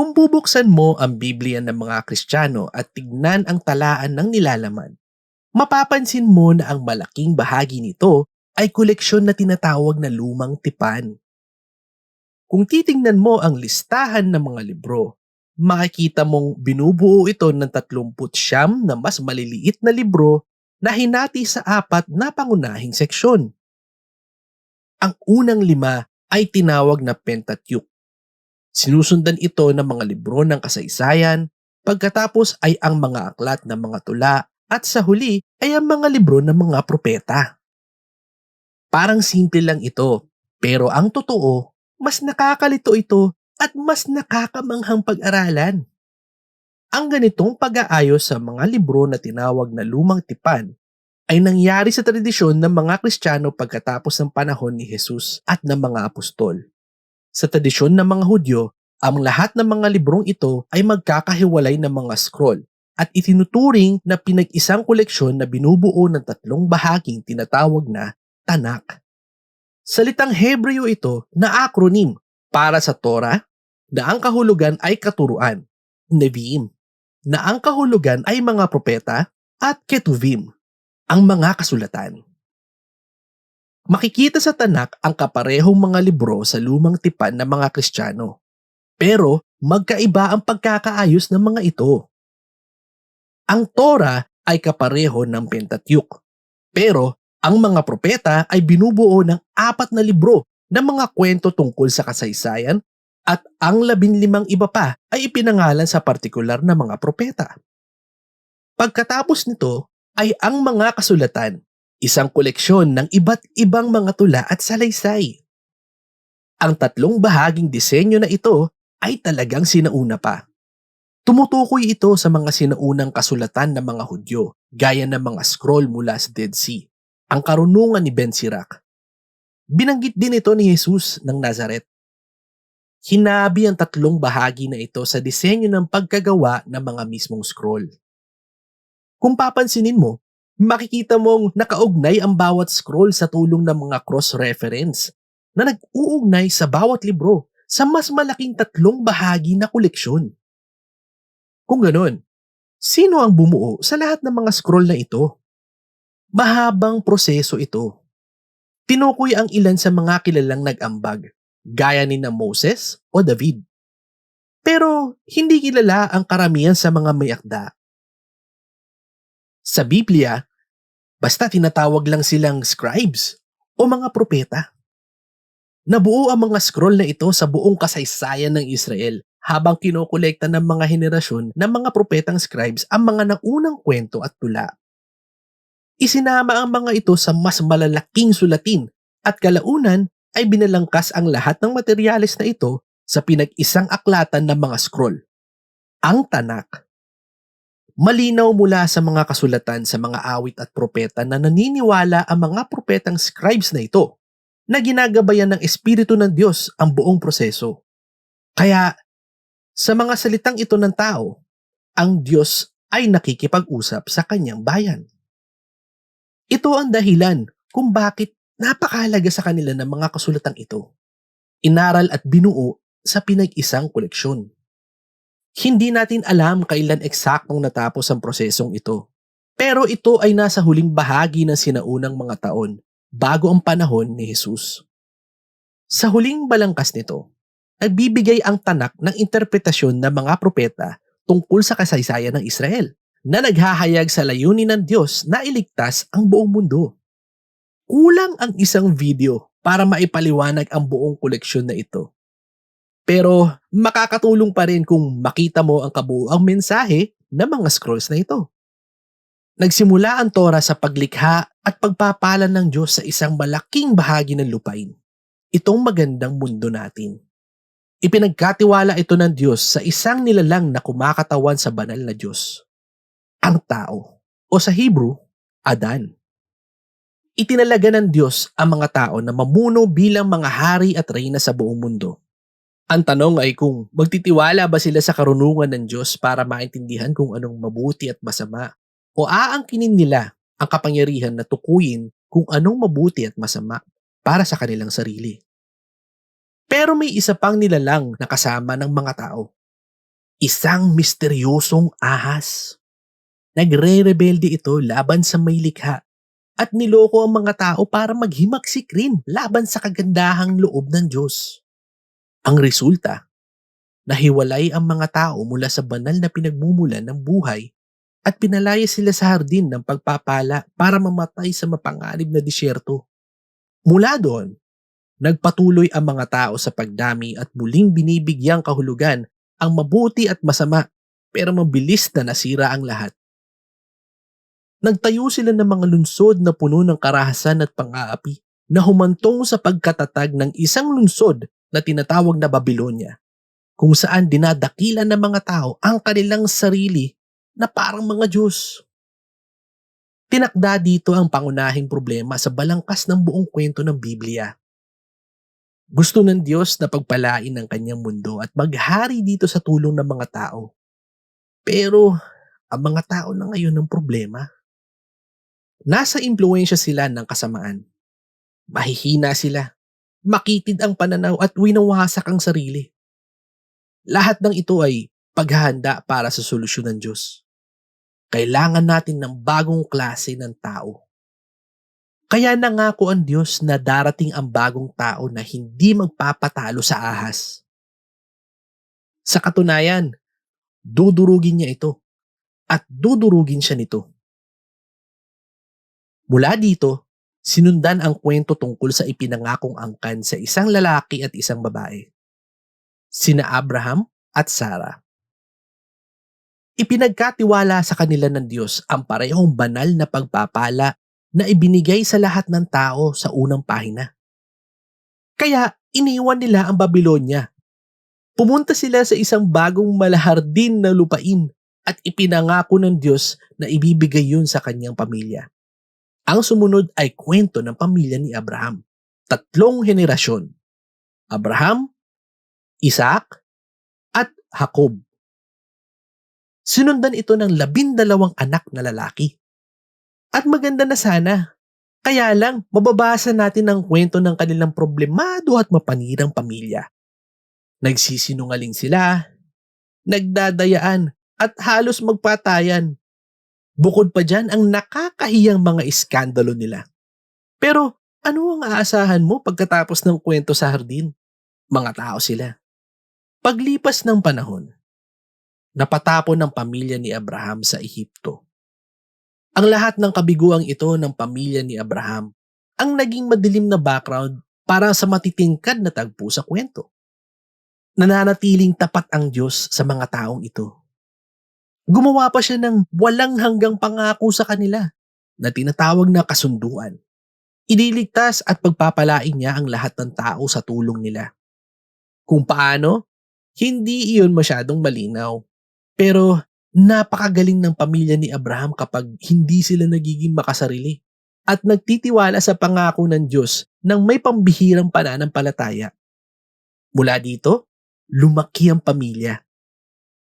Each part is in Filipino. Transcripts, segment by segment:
Kung bubuksan mo ang Biblia ng mga Kristiyano at tignan ang talaan ng nilalaman, mapapansin mo na ang malaking bahagi nito ay koleksyon na tinatawag na lumang tipan. Kung titingnan mo ang listahan ng mga libro, makikita mong binubuo ito ng 30 siyam na mas maliliit na libro na hinati sa apat na pangunahing seksyon. Ang unang lima ay tinawag na Pentateuch. Sinusundan ito ng mga libro ng kasaysayan, pagkatapos ay ang mga aklat ng mga tula, at sa huli ay ang mga libro ng mga propeta. Parang simple lang ito, pero ang totoo, mas nakakalito ito at mas nakakamanghang pag-aralan. Ang ganitong pag-aayos sa mga libro na tinawag na lumang tipan ay nangyari sa tradisyon ng mga Kristiyano pagkatapos ng panahon ni Jesus at ng mga apostol. Sa tradisyon ng mga Hudyo, ang lahat ng mga librong ito ay magkakahiwalay ng mga scroll at itinuturing na pinag-isang koleksyon na binubuo ng tatlong bahaging tinatawag na Tanak. Salitang Hebreo ito na acronym para sa Torah na ang kahulugan ay katuruan, Nevi'im, na ang kahulugan ay mga propeta at Ketuvim, ang mga kasulatan. Makikita sa tanak ang kaparehong mga libro sa lumang tipan ng mga Kristiyano. Pero magkaiba ang pagkakaayos ng mga ito. Ang Torah ay kapareho ng Pentateuch. Pero ang mga propeta ay binubuo ng apat na libro ng mga kwento tungkol sa kasaysayan at ang labinlimang iba pa ay ipinangalan sa partikular na mga propeta. Pagkatapos nito ay ang mga kasulatan, isang koleksyon ng iba't ibang mga tula at salaysay. Ang tatlong bahaging disenyo na ito ay talagang sinauna pa. Tumutukoy ito sa mga sinaunang kasulatan ng mga Hudyo, gaya ng mga scroll mula sa Dead Sea, ang karunungan ni Ben Sirach. Binanggit din ito ni Jesus ng Nazaret. Hinabi ang tatlong bahagi na ito sa disenyo ng pagkagawa ng mga mismong scroll. Kung papansinin mo, makikita mong nakaugnay ang bawat scroll sa tulong ng mga cross-reference na nag-uugnay sa bawat libro sa mas malaking tatlong bahagi na koleksyon. Kung ganun, sino ang bumuo sa lahat ng mga scroll na ito? Mahabang proseso ito. Tinukoy ang ilan sa mga kilalang nag-ambag, gaya ni na Moses o David. Pero hindi kilala ang karamihan sa mga mayakda. Sa Biblia, Basta tinatawag lang silang scribes o mga propeta. Nabuo ang mga scroll na ito sa buong kasaysayan ng Israel habang kinokolekta ng mga henerasyon ng mga propetang scribes ang mga naunang kwento at tula. Isinama ang mga ito sa mas malalaking sulatin at kalaunan ay binalangkas ang lahat ng materyales na ito sa pinag-isang aklatan ng mga scroll, ang Tanak. Malinaw mula sa mga kasulatan sa mga awit at propeta na naniniwala ang mga propetang scribes na ito na ginagabayan ng Espiritu ng Diyos ang buong proseso. Kaya, sa mga salitang ito ng tao, ang Diyos ay nakikipag-usap sa kanyang bayan. Ito ang dahilan kung bakit napakahalaga sa kanila ng mga kasulatang ito. Inaral at binuo sa pinag-isang koleksyon. Hindi natin alam kailan eksaktong natapos ang prosesong ito. Pero ito ay nasa huling bahagi ng sinaunang mga taon bago ang panahon ni Jesus. Sa huling balangkas nito, nagbibigay ang tanak ng interpretasyon ng mga propeta tungkol sa kasaysayan ng Israel na naghahayag sa layunin ng Diyos na iligtas ang buong mundo. Kulang ang isang video para maipaliwanag ang buong koleksyon na ito. Pero makakatulong pa rin kung makita mo ang kabuuang mensahe ng mga scrolls na ito. Nagsimula ang Torah sa paglikha at pagpapala ng Diyos sa isang malaking bahagi ng lupain. Itong magandang mundo natin. Ipinagkatiwala ito ng Diyos sa isang nilalang na kumakatawan sa banal na Diyos. Ang tao, o sa Hebrew, Adan. Itinalaga ng Diyos ang mga tao na mamuno bilang mga hari at reyna sa buong mundo. Ang tanong ay kung magtitiwala ba sila sa karunungan ng Diyos para maintindihan kung anong mabuti at masama o aangkinin nila ang kapangyarihan na tukuyin kung anong mabuti at masama para sa kanilang sarili. Pero may isa pang nilalang na kasama ng mga tao. Isang misteryosong ahas. Nagre-rebelde ito laban sa may likha at niloko ang mga tao para maghimaksikrin laban sa kagandahang loob ng Diyos. Ang resulta, nahiwalay ang mga tao mula sa banal na pinagmumulan ng buhay at pinalaya sila sa hardin ng pagpapala para mamatay sa mapanganib na disyerto. Mula doon, nagpatuloy ang mga tao sa pagdami at muling binibigyang kahulugan ang mabuti at masama pero mabilis na nasira ang lahat. Nagtayo sila ng mga lunsod na puno ng karahasan at pang-aapi na humantong sa pagkatatag ng isang lunsod na tinatawag na Babylonia, kung saan dinadakilan ng mga tao ang kanilang sarili na parang mga Diyos. Tinakda dito ang pangunahing problema sa balangkas ng buong kwento ng Biblia. Gusto ng Diyos na pagpalain ang kanyang mundo at maghari dito sa tulong ng mga tao. Pero ang mga tao na ngayon ang problema. Nasa impluensya sila ng kasamaan. Mahihina sila. Makitid ang pananaw at winawasak ang sarili. Lahat ng ito ay paghahanda para sa solusyon ng Diyos. Kailangan natin ng bagong klase ng tao. Kaya nangako ang Diyos na darating ang bagong tao na hindi magpapatalo sa ahas. Sa katunayan, dudurugin niya ito at dudurugin siya nito. Mula dito, sinundan ang kwento tungkol sa ipinangakong angkan sa isang lalaki at isang babae. Sina Abraham at Sarah. Ipinagkatiwala sa kanila ng Diyos ang parehong banal na pagpapala na ibinigay sa lahat ng tao sa unang pahina. Kaya iniwan nila ang Babylonia. Pumunta sila sa isang bagong malahardin na lupain at ipinangako ng Diyos na ibibigay yun sa kanyang pamilya. Ang sumunod ay kwento ng pamilya ni Abraham. Tatlong henerasyon. Abraham, Isaac, at Jacob. Sinundan ito ng labindalawang anak na lalaki. At maganda na sana. Kaya lang, mababasa natin ang kwento ng kanilang problemado at mapanirang pamilya. Nagsisinungaling sila, nagdadayaan, at halos magpatayan. Bukod pa dyan ang nakakahiyang mga iskandalo nila. Pero ano ang aasahan mo pagkatapos ng kwento sa hardin? Mga tao sila. Paglipas ng panahon, napatapon ng pamilya ni Abraham sa Ehipto. Ang lahat ng kabiguang ito ng pamilya ni Abraham ang naging madilim na background para sa matitingkad na tagpo sa kwento. Nananatiling tapat ang Diyos sa mga taong ito. Gumawa pa siya ng walang hanggang pangako sa kanila na tinatawag na kasunduan. Iniligtas at pagpapalain niya ang lahat ng tao sa tulong nila. Kung paano, hindi iyon masyadong malinaw pero napakagaling ng pamilya ni Abraham kapag hindi sila nagiging makasarili at nagtitiwala sa pangako ng Diyos ng may pambihirang pananampalataya. Mula dito, lumaki ang pamilya.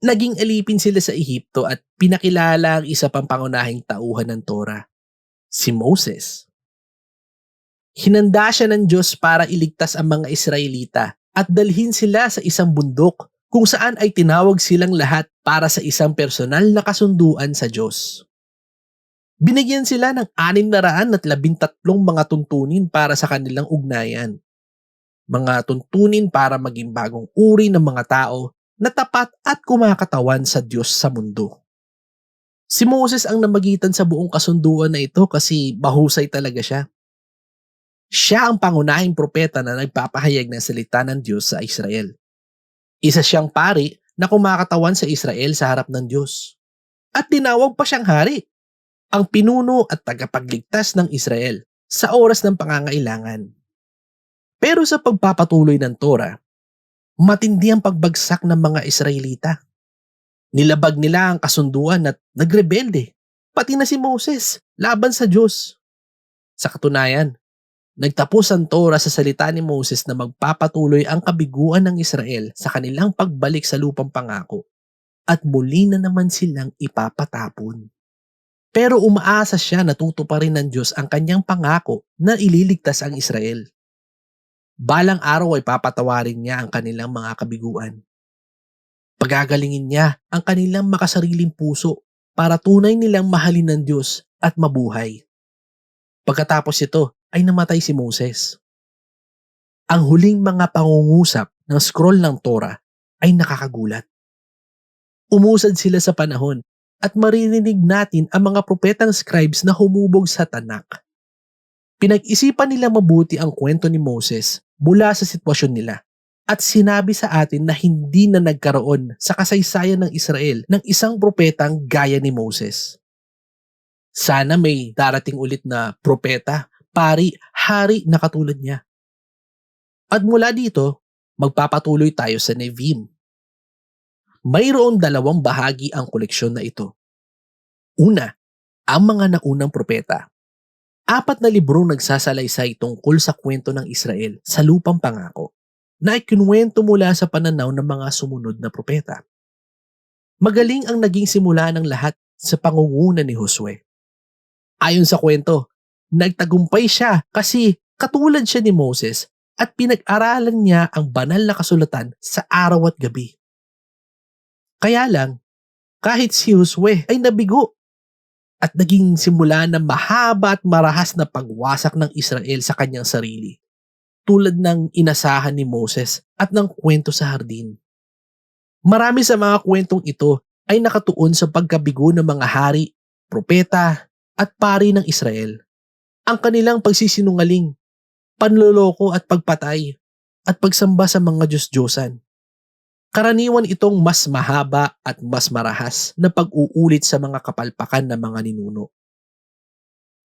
Naging alipin sila sa Ehipto at pinakilala ang isa pang pangunahing tauhan ng Torah, si Moses. Hinanda siya ng Diyos para iligtas ang mga Israelita at dalhin sila sa isang bundok kung saan ay tinawag silang lahat para sa isang personal na kasunduan sa Diyos. Binigyan sila ng anim na raan at labintatlong mga tuntunin para sa kanilang ugnayan. Mga tuntunin para maging bagong uri ng mga tao na tapat at kumakatawan sa Diyos sa mundo. Si Moses ang namagitan sa buong kasunduan na ito kasi mahusay talaga siya. Siya ang pangunahing propeta na nagpapahayag ng salita ng Diyos sa Israel. Isa siyang pari na kumakatawan sa Israel sa harap ng Diyos. At tinawag pa siyang hari, ang pinuno at tagapagligtas ng Israel sa oras ng pangangailangan. Pero sa pagpapatuloy ng Torah, matindi ang pagbagsak ng mga Israelita. Nilabag nila ang kasunduan at nagrebelde, pati na si Moses, laban sa Diyos. Sa katunayan, Nagtapos ang Torah sa salita ni Moses na magpapatuloy ang kabiguan ng Israel sa kanilang pagbalik sa lupang pangako at muli na naman silang ipapatapon. Pero umaasa siya na tutuparin ng Diyos ang kanyang pangako na ililigtas ang Israel. Balang araw ay papatawarin niya ang kanilang mga kabiguan. Pagagalingin niya ang kanilang makasariling puso para tunay nilang mahalin ng Diyos at mabuhay. Pagkatapos ito ay namatay si Moses. Ang huling mga pangungusap ng scroll ng Torah ay nakakagulat. Umusad sila sa panahon at maririnig natin ang mga propetang scribes na humubog sa tanak. Pinag-isipan nila mabuti ang kwento ni Moses mula sa sitwasyon nila at sinabi sa atin na hindi na nagkaroon sa kasaysayan ng Israel ng isang propetang gaya ni Moses. Sana may darating ulit na propeta, pari, hari na katulad niya. At mula dito, magpapatuloy tayo sa Nevim. Mayroon dalawang bahagi ang koleksyon na ito. Una, ang mga naunang propeta. Apat na librong nagsasalaysay tungkol sa kwento ng Israel sa lupang pangako na ikinuwento mula sa pananaw ng mga sumunod na propeta. Magaling ang naging simula ng lahat sa pangunguna ni Josue. Ayon sa kwento, nagtagumpay siya kasi katulad siya ni Moses at pinag-aralan niya ang banal na kasulatan sa araw at gabi. Kaya lang, kahit si Josue ay nabigo at naging simula ng mahaba at marahas na pagwasak ng Israel sa kanyang sarili tulad ng inasahan ni Moses at ng kwento sa hardin. Marami sa mga kwentong ito ay nakatuon sa pagkabigo ng mga hari, propeta, at pari ng Israel. Ang kanilang pagsisinungaling, panloloko at pagpatay, at pagsamba sa mga Diyos-Diyosan. Karaniwan itong mas mahaba at mas marahas na pag-uulit sa mga kapalpakan ng mga ninuno.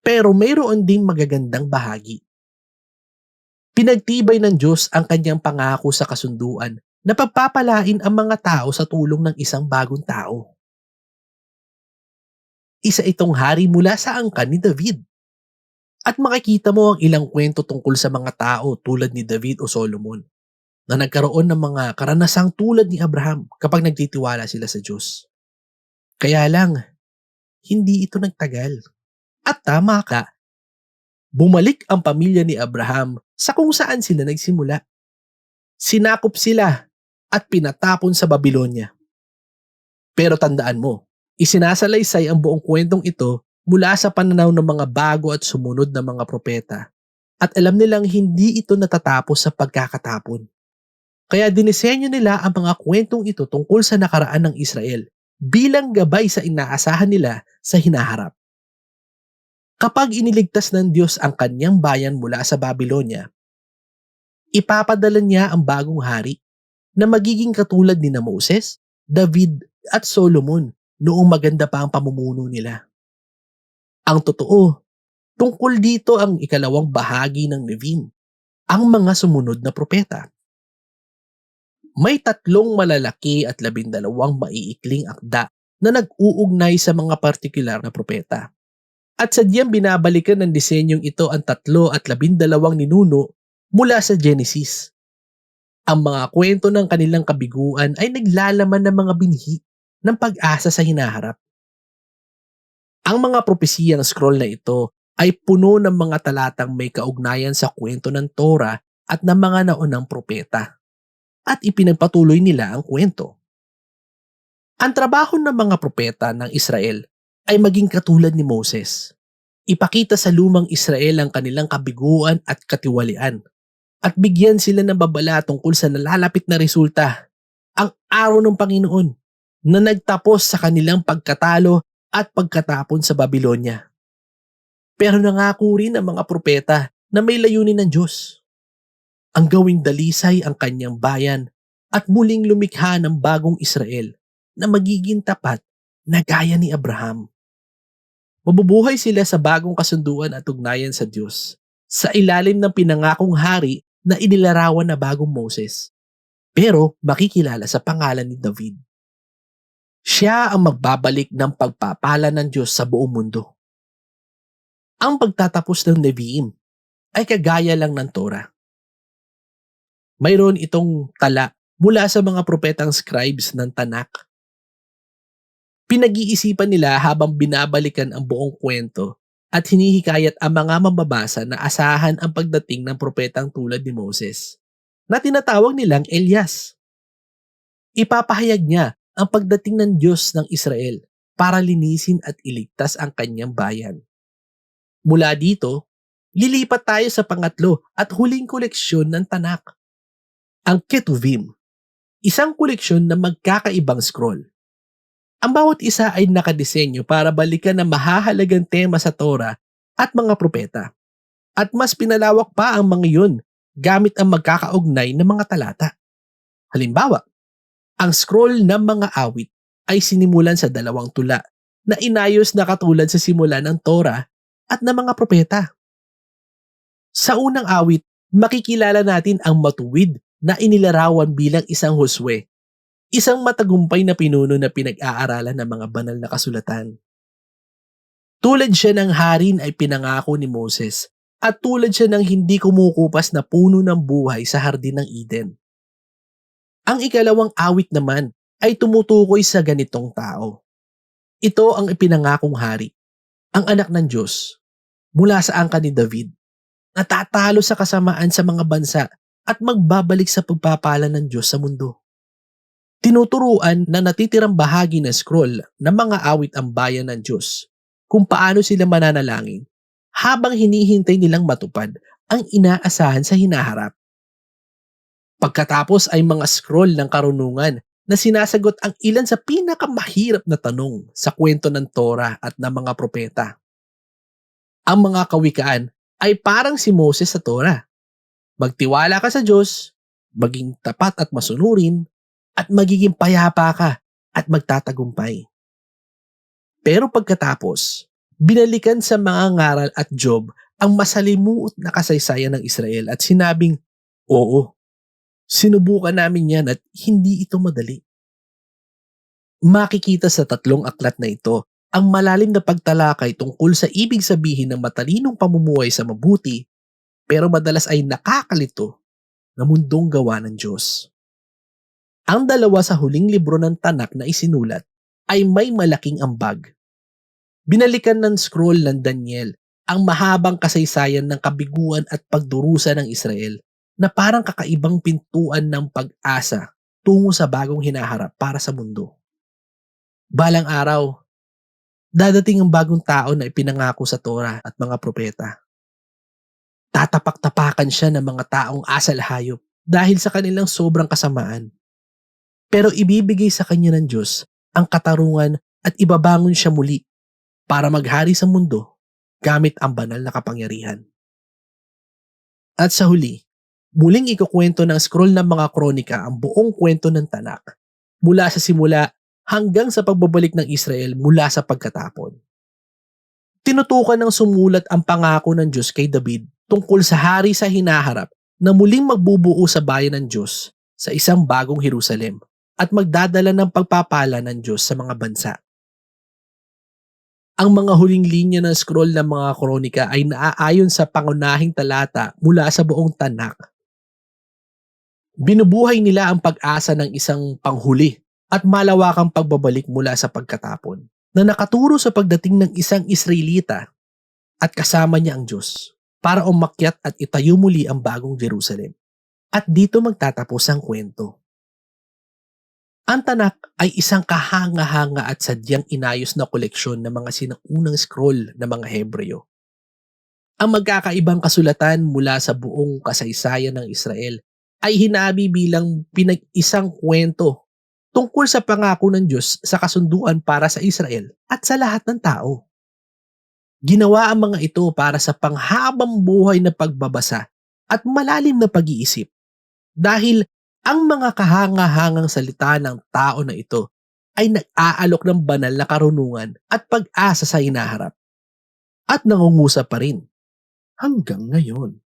Pero mayroon ding magagandang bahagi. Pinagtibay ng Diyos ang kanyang pangako sa kasunduan na pagpapalain ang mga tao sa tulong ng isang bagong tao. Isa itong hari mula sa angkan ni David. At makikita mo ang ilang kwento tungkol sa mga tao tulad ni David o Solomon na nagkaroon ng mga karanasang tulad ni Abraham kapag nagtitiwala sila sa Diyos. Kaya lang, hindi ito nagtagal. At tama ka, bumalik ang pamilya ni Abraham sa kung saan sila nagsimula. Sinakop sila at pinatapon sa Babylonia. Pero tandaan mo, isinasalaysay ang buong kwentong ito mula sa pananaw ng mga bago at sumunod na mga propeta at alam nilang hindi ito natatapos sa pagkakatapon. Kaya dinisenyo nila ang mga kwentong ito tungkol sa nakaraan ng Israel bilang gabay sa inaasahan nila sa hinaharap. Kapag iniligtas ng Diyos ang kanyang bayan mula sa Babylonia, ipapadala niya ang bagong hari na magiging katulad ni na Moses, David at Solomon noong maganda pa ang pamumuno nila. Ang totoo, tungkol dito ang ikalawang bahagi ng Nevin, ang mga sumunod na propeta. May tatlong malalaki at labindalawang maiikling akda na nag-uugnay sa mga partikular na propeta. At sadyang binabalikan ng disenyong ito ang tatlo at labindalawang ninuno mula sa Genesis. Ang mga kwento ng kanilang kabiguan ay naglalaman ng mga binhi ng pag-asa sa hinaharap. Ang mga propesiyang scroll na ito ay puno ng mga talatang may kaugnayan sa kwento ng Torah at ng mga naunang propeta. At ipinagpatuloy nila ang kwento. Ang trabaho ng mga propeta ng Israel ay maging katulad ni Moses. Ipakita sa lumang Israel ang kanilang kabiguan at katiwalian at bigyan sila ng babala tungkol sa nalalapit na resulta, ang araw ng Panginoon na nagtapos sa kanilang pagkatalo at pagkatapon sa Babylonia. Pero nangako rin ang mga propeta na may layunin ng Diyos. Ang gawing dalisay ang kanyang bayan at muling lumikha ng bagong Israel na magiging tapat na gaya ni Abraham. Mabubuhay sila sa bagong kasunduan at ugnayan sa Diyos sa ilalim ng pinangakong hari na inilarawan na bagong Moses. Pero makikilala sa pangalan ni David. Siya ang magbabalik ng pagpapala ng Diyos sa buong mundo. Ang pagtatapos ng Nevi'im ay kagaya lang ng Torah. Mayroon itong tala mula sa mga propetang scribes ng Tanak Pinag-iisipan nila habang binabalikan ang buong kwento at hinihikayat ang mga mambabasa na asahan ang pagdating ng propetang tulad ni Moses na tinatawag nilang Elias. Ipapahayag niya ang pagdating ng Diyos ng Israel para linisin at iligtas ang kanyang bayan. Mula dito, lilipat tayo sa pangatlo at huling koleksyon ng Tanak. Ang Ketuvim, isang koleksyon ng magkakaibang scroll. Ang bawat isa ay nakadisenyo para balikan ang mahahalagang tema sa Torah at mga propeta. At mas pinalawak pa ang mga yun gamit ang magkakaugnay ng mga talata. Halimbawa, ang scroll ng mga awit ay sinimulan sa dalawang tula na inayos na katulad sa simula ng Torah at ng mga propeta. Sa unang awit, makikilala natin ang matuwid na inilarawan bilang isang huswe, isang matagumpay na pinuno na pinag-aaralan ng mga banal na kasulatan. Tulad siya ng harin ay pinangako ni Moses at tulad siya ng hindi kumukupas na puno ng buhay sa hardin ng Eden. Ang ikalawang awit naman ay tumutukoy sa ganitong tao. Ito ang ipinangakong hari, ang anak ng Diyos, mula sa angka ni David, natatalo sa kasamaan sa mga bansa at magbabalik sa pagpapala ng Diyos sa mundo. Tinuturuan na natitirang bahagi ng scroll ng mga awit ang bayan ng Diyos kung paano sila mananalangin habang hinihintay nilang matupad ang inaasahan sa hinaharap. Pagkatapos ay mga scroll ng karunungan na sinasagot ang ilan sa pinakamahirap na tanong sa kwento ng Torah at ng mga propeta. Ang mga kawikaan ay parang si Moses sa Torah. Magtiwala ka sa Diyos, maging tapat at masunurin, at magiging payapa ka at magtatagumpay. Pero pagkatapos, binalikan sa mga ngaral at Job ang masalimuot na kasaysayan ng Israel at sinabing, Oo, sinubukan namin yan at hindi ito madali. Makikita sa tatlong aklat na ito ang malalim na pagtalakay tungkol sa ibig sabihin ng matalinong pamumuhay sa mabuti pero madalas ay nakakalito na mundong gawa ng Diyos. Ang dalawa sa huling libro ng tanak na isinulat ay may malaking ambag. Binalikan ng scroll ng Daniel ang mahabang kasaysayan ng kabiguan at pagdurusa ng Israel na parang kakaibang pintuan ng pag-asa tungo sa bagong hinaharap para sa mundo. Balang araw, dadating ang bagong tao na ipinangako sa Torah at mga propeta. Tatapak-tapakan siya ng mga taong asal hayop dahil sa kanilang sobrang kasamaan. Pero ibibigay sa kanya ng Diyos ang katarungan at ibabangon siya muli para maghari sa mundo gamit ang banal na kapangyarihan. At sa huli, muling ikukwento ng scroll ng mga kronika ang buong kwento ng Tanak mula sa simula hanggang sa pagbabalik ng Israel mula sa pagkatapon. Tinutukan ng sumulat ang pangako ng Diyos kay David tungkol sa hari sa hinaharap na muling magbubuo sa bayan ng Diyos sa isang bagong Jerusalem at magdadala ng pagpapala ng Diyos sa mga bansa. Ang mga huling linya ng scroll ng mga kronika ay naaayon sa pangunahing talata mula sa buong tanak. Binubuhay nila ang pag-asa ng isang panghuli at malawakang pagbabalik mula sa pagkatapon na nakaturo sa pagdating ng isang Israelita at kasama niya ang Diyos para umakyat at itayo muli ang bagong Jerusalem. At dito magtatapos ang kwento. Ang Tanak ay isang kahanga-hanga at sadyang inayos na koleksyon ng mga sinaunang scroll ng mga Hebreo. Ang magkakaibang kasulatan mula sa buong kasaysayan ng Israel ay hinabi bilang pinag-isang kwento tungkol sa pangako ng Diyos sa kasunduan para sa Israel at sa lahat ng tao. Ginawa ang mga ito para sa panghabang buhay na pagbabasa at malalim na pag-iisip dahil ang mga kahanga-hangang salita ng tao na ito ay nag-aalok ng banal na karunungan at pag-asa sa hinaharap at nangungusap pa rin hanggang ngayon.